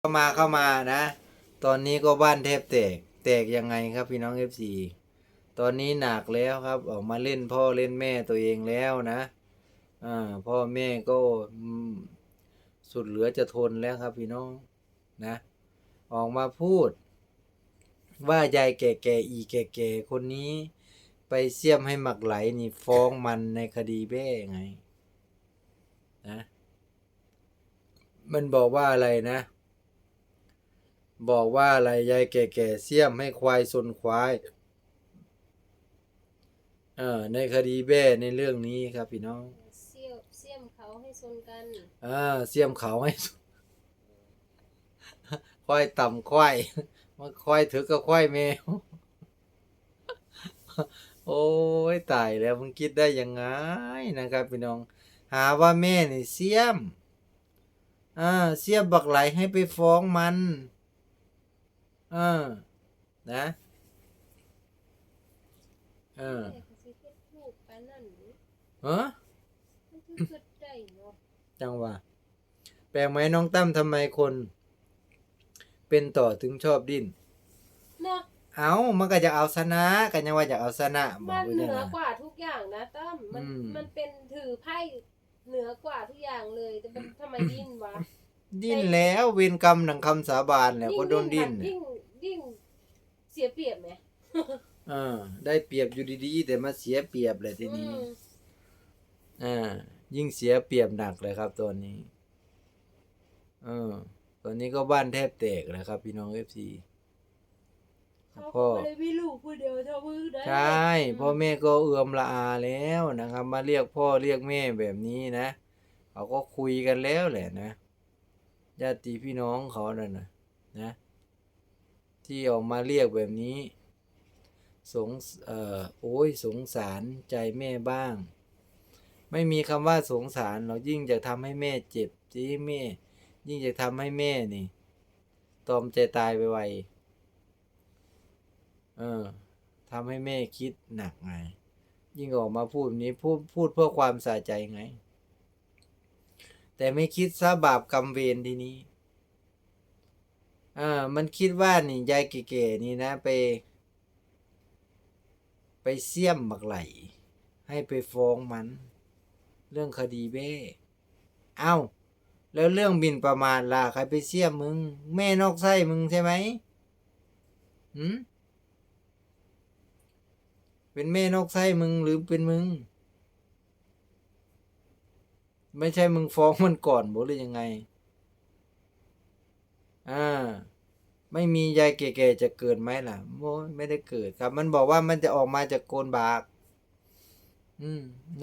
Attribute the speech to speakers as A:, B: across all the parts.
A: เข้ามาเข้ามานะ ตอนนี้ก็บ้านแทบแตกแตกยังไงครับพี่น้องเอฟซีตอนนี้หนักแล้วครับออกมาเล่นพ่อเล่นแม่ตัวเองแล้วนะอ่าพ่อแม่ก็สุดเหลือจะทนแล้วครับพี่น้องนะ ออกมาพูด ว่ายายแก่ๆอีแก่ๆคนนี้ ไปเสียมให้หมักไหลนี่ฟ้องมันในคดีแบ้ไงนะมันบอกว่าอะไรนะ บอกว่าอะไรยายแก่ๆเสี่ยมให้ควายสนควายเออในคดีแบ้ในเรื่องนี้ครับพี่น้อง
B: เสี่ยวเสี่ยมเขาให้ซนกัน
A: อ่าเสี่ยมเขาให้ควายต่ำควายมาควายถือกับควายแมวโอ้ยตายแล้วมึงคิดได้ยังไงนะครับพี่น้อง หาว่าแม่นี่เสี่ยมอ่าเสียบบักไหลให้ไปฟ้องมัน อ่านะเออ
B: แม่ก็สิเฮ็ดลูกปานนั้นหรือ
A: เออ
B: มันคือเกิดได้เนาะ
A: จังหวะแปลกไหมน้องตั้มทำไมคน เป็นต่อถึงชอบดิ้น
B: เนาะ
A: เอามันก็จะเอาชนะกันยังว่าจะเอาชนะบอ
B: มั
A: ก
B: น
A: ไว้
B: เห
A: ได้
B: นือ
A: นะ
B: กว่าทุกอย่างนะตั้มมัน
A: อืม
B: มันเป็นถือไพ่เหนือกว่าทุกอย่างเลยแต่มันทำไมดิ้นวะ
A: ดิ้นแล้วเวรกรรมหนังคำสาบานแล้วก็โดนดิ้น
B: ยิ่งยิ่งเสียเปรียบไหม
A: เออ ได้เปรียบอยู่ดีๆแต่มาเสียเปรียบเลยทีนี้
B: อืม
A: อ่ายิ่งเสียเปรียบหนักเลยครับตัวนี้เออตอนนี้ก็บ้านแทบแตกเลยครับ พี่น้องเอฟซี
B: เขา
A: พ่อ
B: ก็ไม่ได้มีลูกผู้เดียวเท่ามือได้
A: ใช่พ่อแม่ก็เอือมละอาแล้วนะครับ มาเรียกพ่อเรียกแม่แบบนี้นะเขาก็คุยกันแล้วแหละนะ ญาติพี่น้องเขานั่นนะนะที่ออกมาเรียกแบบนี้ สงเอ่อโอ้ยสงสารใจแม่บ้าง ไม่มีคำว่าสงสารเรายิ่งจะทำให้แม่เจ็บจีแม่ ยิ่งจะทำให้แม่นี่ตอมใจตายไปไวเออทำให้แม่คิดหนักไง ยิ่งออกมาพูดแบบนี้พูดพูดเพื่อความสะใจไง แต่ไม่คิดซะบาปกรรมเวรทีนี้อ่ามันคิดว่านี่ยายเก๋ๆนี่นะไป ไปเสี่ยมบักไหล ให้ไปฟ้องมัน เรื่องคดีเบ้เอ้า แล้วเรื่องบินประมาทล่ะใครไปเสี่ยมมึง แม่นอกไส้มึงใช่ไหมหืมเป็นแม่นอกไส้มึงหรือเป็นมึง ไม่ใช่มึงฟ้องมันก่อนบ่หรือยังไง อ่า ไม่มียายแก่ๆจะเกิดไหมล่ะโมไม่ได้เกิดครับ มันบอกว่ามันจะออกมาจากโกนบาก อืม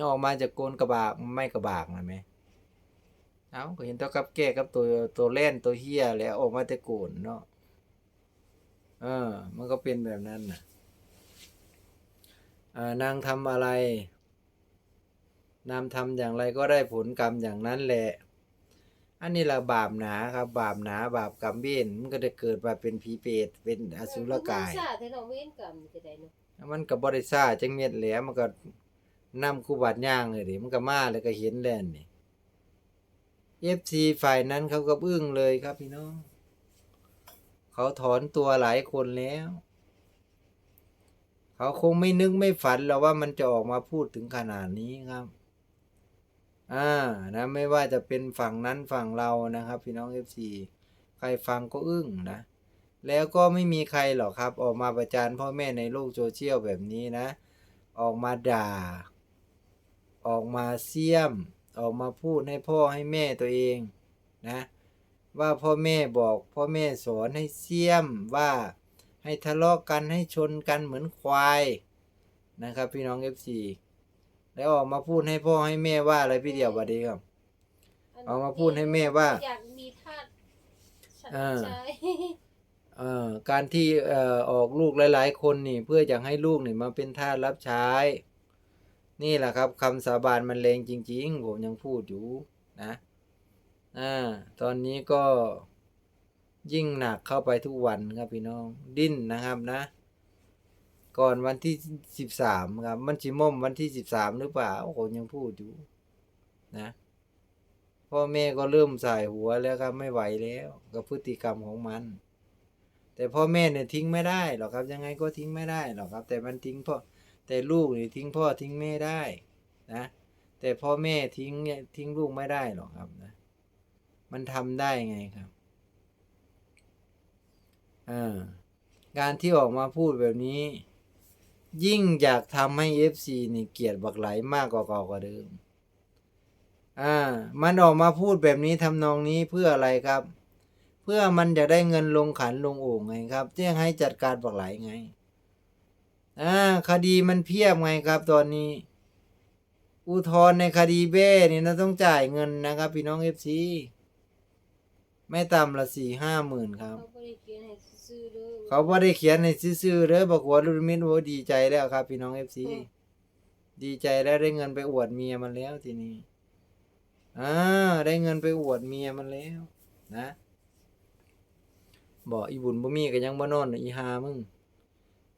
A: ออกมาจากโกนกระบากไม่กระบากนะแม่เอาก็เห็นตัวกับแก่กับตัวตัวเล่นตัวเฮียแล้วออกมาแต่โกนเนาะเออ มันก็เป็นแบบนั้นน่ะอ่านางทำอะไร นางทำอย่างไรก็ได้ผลกรรมอย่างนั้นแหละ อันนี้ละบาปหนาครับ บาปหนาบาปกรรมเบี้นมันก็จะเกิดมาเป็นผีเปรตเป็นอสุรกาย
B: มันสาแต่เราเว้นกรรมจะได้เนาะ
A: มันกับบริษัทจังเม็ดแหล้วมันก็นำคูบาดย่างเลยดิมันก็มาแล้วก็เห็นแล้วนี่เอฟซีฝ่ายนั้นเขาก็อึ้งเลยครับพี่น้อง เขาถอนตัวหลายคนแล้ว เขาคงไม่นึกไม่ฝันหรอกว่ามันจะออกมาพูดถึงขนาดนี้ครับ อ่านะไม่ว่าจะเป็นฝั่งนั้นฝั่งเรานะครับ พี่น้องเอฟซีใครฟังก็อึ้งนะ แล้วก็ไม่มีใครหรอกครับ ออกมาประจานพ่อแม่ในโลกโซเชียลแบบนี้นะ ออกมาด่า ออกมาเสียม ออกมาพูดให้พ่อให้แม่ตัวเองนะ ว่าพ่อแม่บอกพ่อแม่สอนให้เสียมว่าให้ทะเลาะกันให้ชนกันเหมือนควายนะครับ พี่น้อง FC แล้วออกมาพูดให้พ่อให้แม่ว่าอะไรพี่เดียวบัดนี้ครับ
B: น
A: เอามาพูดให้แม่ว่า
B: อยากมีทาส
A: เออ
B: ใช่
A: เอ่อการที่เอ่อออกลูกหลาย ๆ คนนี่เพื่ออยากให้ลูกนี่มาเป็นทาสรับใช้ นี่แหละครับคำสาบานมันแรงจริง ๆ ผมยังพูดอยู่นะอ่าตอนนี้ก็ยิ่งหนักเข้าไปทุกวันครับพี่น้องดิ้นนะครับนะ ก่อนวันที่สิบสามครับ มันจิม่มวันที่สิบสามหรือเปล่าผมยังพูดอยู่นะพ่อแม่ก็เริ่มสายหัวแล้วครับไม่ไหวแล้วกับพฤติกรรมของมัน แต่พ่อแม่เนี่ยทิ้งไม่ได้หรอกครับ ยังไงก็ทิ้งไม่ได้หรอกครับ แต่มันทิ้งพ่อแต่ลูกเนี่ยทิ้งพ่อทิ้งแม่ได้นะแต่พ่อแม่ทิ้งเนี่ยทิ้งลูกไม่ได้หรอกครับนะ มันทำได้ไงครับอ่าการที่ออกมาพูดแบบนี้ ยิ่งอยากทำให้ FC นี่เกลียดบักไหลมากกว่าเก่ากว่าเดิม อ่า มันออกมาพูดแบบนี้ทำนองนี้เพื่ออะไรครับ เพื่อมันจะได้เงินลงขันลงโอ่งไงครับแจ้งให้จัดการบักไหลไง อ่า คดีมันเพียบไงครับ ตอนนี้ อุทธรณ์ในคดีเบ้นี่นะต้องจ่ายเงินนะครับ พี่น้อง FC ไม่ต่ำละสี่ห้าหมื่นครับ
B: เขาบ่ได้เขียนให้ซื่อๆเด้อ
A: เขาบ่ได้เขียนในซื่อๆเด้อบอกว่ารุ่นมิตรโอ้ดีใจแล้วครับ พี่น้องเอฟซี
B: อืม
A: ดีใจแล้วได้เงินไปอวดเมียมันแล้วทีนี้อ่าได้เงินไปอวดเมียมันแล้ว นะบอกอีบุญบ่มีก็ยังบ่นอนน่ะอีหามึง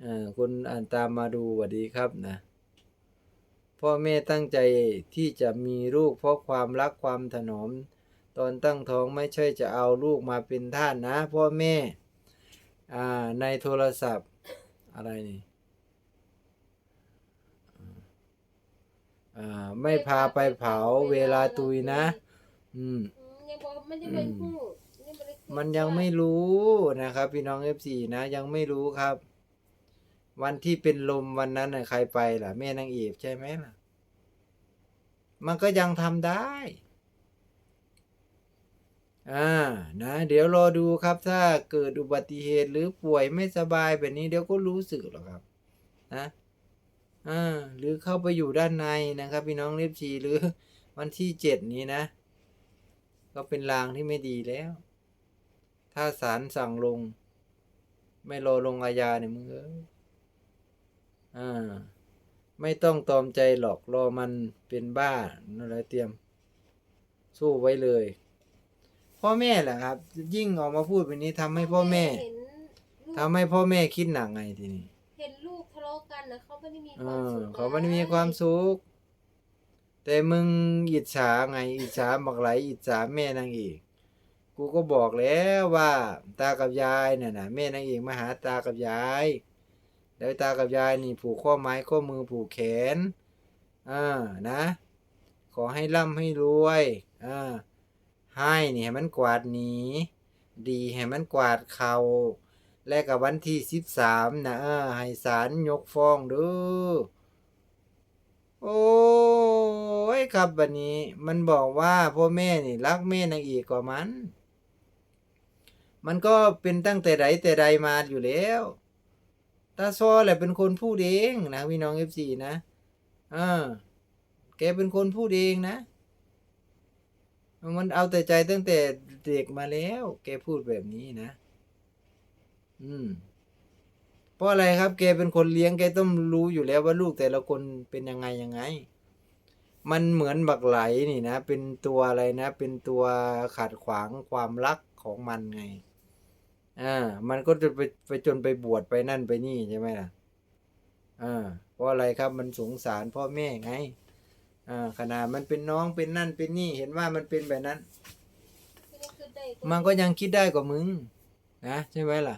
A: เอ่อคนอ่านตามมาดูหวัดดีครับนะ พ่อแม่ตั้งใจที่จะมีลูกเพราะความรักความถนอม ตอนตั้งท้องไม่ใช่จะเอาลูกมาเป็นทาสนะพ่อแม่อ่าในโทรศัพท์อะไรนี่อ่าไม่พาไปเผาเวลาตุยนะ อืม
B: อืมยังบอกมันยังเป็นผู้ยังบ่ได้คุ
A: มันยังไม่รู้นะครับ พี่น้อง F4 นะ ยังไม่รู้ครับ วันที่เป็นลมวันนั้นน่ะใครไปล่ะ แม่นางเอกใช่ไหมล่ะ มันก็ยังทำได้ อ่านะเดี๋ยวรอดูครับถ้าเกิดอุบัติเหตุหรือป่วยไม่สบายแบบนี้เดี๋ยวก็รู้สึกหรอกครับนะอ่าหรือเข้าไปอยู่ด้านในนะครับ พี่น้องเล็บชีหรือวันที่เจ็ดนี้นะ ก็เป็นลางที่ไม่ดีแล้ว ถ้าศาลสั่งลง ไม่รอลงอาญาเนี่ยมึงเอออ่าไม่ต้องตอมใจหรอกรอมันเป็นบ้านั่นแหละเตรียม สู้ไว้เลย พ่อแม่แหละครับ ยิ่งออกมาพูดแบบนี้ทำให้พ่อแม่
B: เห็นลูก
A: ทำให้พ่อแม่คิดหนักไงทีนี้
B: เห็นลูกทะเลาะกันนะเขาไม่ได้มี
A: เอ
B: ความ
A: อ
B: สุข
A: เขาไม่ได้มีความสุขแต่มึงอิจฉาไงอิจฉาบักไหลอิจฉาแม่นางเอกกูก็บอกแล้วว่าตากับยายเนี่ยนะแม่นางเอกมาหาตากับยาย แล้วตากับยายนี่ผูกข้อไม้ข้อมือผูกแขนอ่านะ ขอให้ร่ำให้รวยอ่า ให้นี่ให้มันกวาดหนีดีให้มันกวาดเขาและกับวันที่สิบสามนะเออให้ศาลยกฟ้องด้อโอ้ยครับบันนี้ มันบอกว่าพ่อแม่นี่รักแม่นางเอกกว่ามัน มันก็เป็นตั้งแต่ใดแต่ใดมาอยู่แล้วตาซอแหละเป็นคนพูดเองนะพี่น้องเอฟซีนะอ่าแกเป็นคนพูดเองนะ มันเอาแต่ใจตั้งแต่เด็กมาแล้ว แกพูดแบบนี้นะ อืม เพราะอะไรครับ แกเป็นคนเลี้ยงแกต้องรู้อยู่แล้วว่าลูกแต่ละคนเป็นยังไงยังไง มันเหมือนบักไหลนี่นะ เป็นตัวอะไรนะ เป็นตัวขัดขวางความรักของมันไง อ่า มันก็จะไปไปจนไปบวชไปนั่นไปนี่ใช่ไหมล่ะ อ่า เพราะอะไรครับ มันสงสารพ่อแม่ไง อ่าขนาดมันเป็นน้องเป็นนั่นเป็นนี่เห็นว่ามันเป็นแบบนั้น
B: ก็ยังคือได้
A: มันก็ยังคิดได้กว่ามึงนะใช่ไหมล่ะ